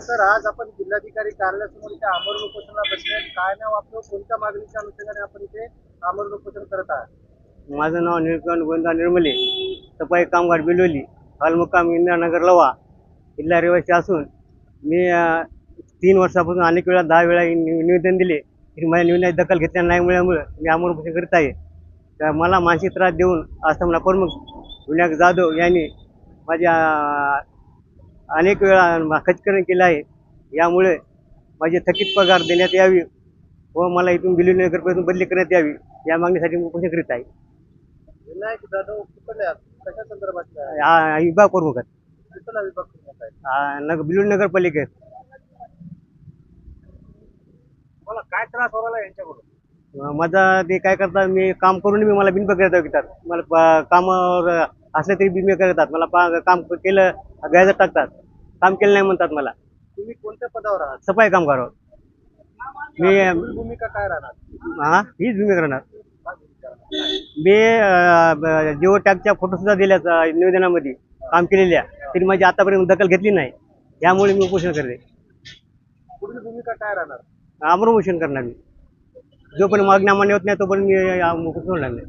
Sir आज आपण जिल्हाधिकारी कार्यालयासमोर इथे आमरण उपोषणाला बसले काय नाव आपलं? कोणत्या मागणीच्या अनुषंगाने आपण इथे आमरण उपोषण करत आहात? माझं नाव निळकंठ गोविंदा निर्मले. सफाई कामगार बिलोली हालमुक्काम इंदिरानगर लवा जिल्हा रहिवासी असून मी तीन वर्षापासून अनेक वेळा दहा वेळा नि- निवेदन दिले. की माझ्या निवेदनाची दखल घेतल्या नाही मिळाल्यामुळे मी आमरण करीत आहे. तर मला मानसिक त्रास देऊन आश्रमला प्रमुख विनायक जाधव यांनी माझ्या अनेक वेळा खचकरण केलं आहे. यामुळे माझी थकीत पगार देण्यात यावी व मला इथून बिलोली नगरपासून बदली करण्यात यावी या मागणीसाठी मी उपोषण करीत आहे. विनायक जाधव कशा संदर्भात? हा विभाग प्रमुख आहेत. बिलोली नगरपालिकेत. मला काय त्रास यांच्याकडून? माझा ते काय करतात मी काम करून मी मला बिनपगार घेतात मला कामावर असलं तरी बिन करतात मला काम केलं गैर टाकतात. काम केलं नाही म्हणतात मला. तुम्ही कोणत्या पदावर आहात? सफाई कामगार मी आपली भूमिका काय राहणार? हा हीच भूमिका करणार मी अं, जिओ टॅगच्या फोटो सुद्धा दिल्यात अं, निवेदनामध्ये काम केलेल्या तरी माझी आतापर्यंत दखल घेतली नाही. यामुळे मी उपोषण करते. पुढील भूमिका काय राहणार? उपोषण करणार मी. जोपर्यंत मागण्या मान्य होत नाही तोपर्यंत मी अं, उपोषण करणार नाही.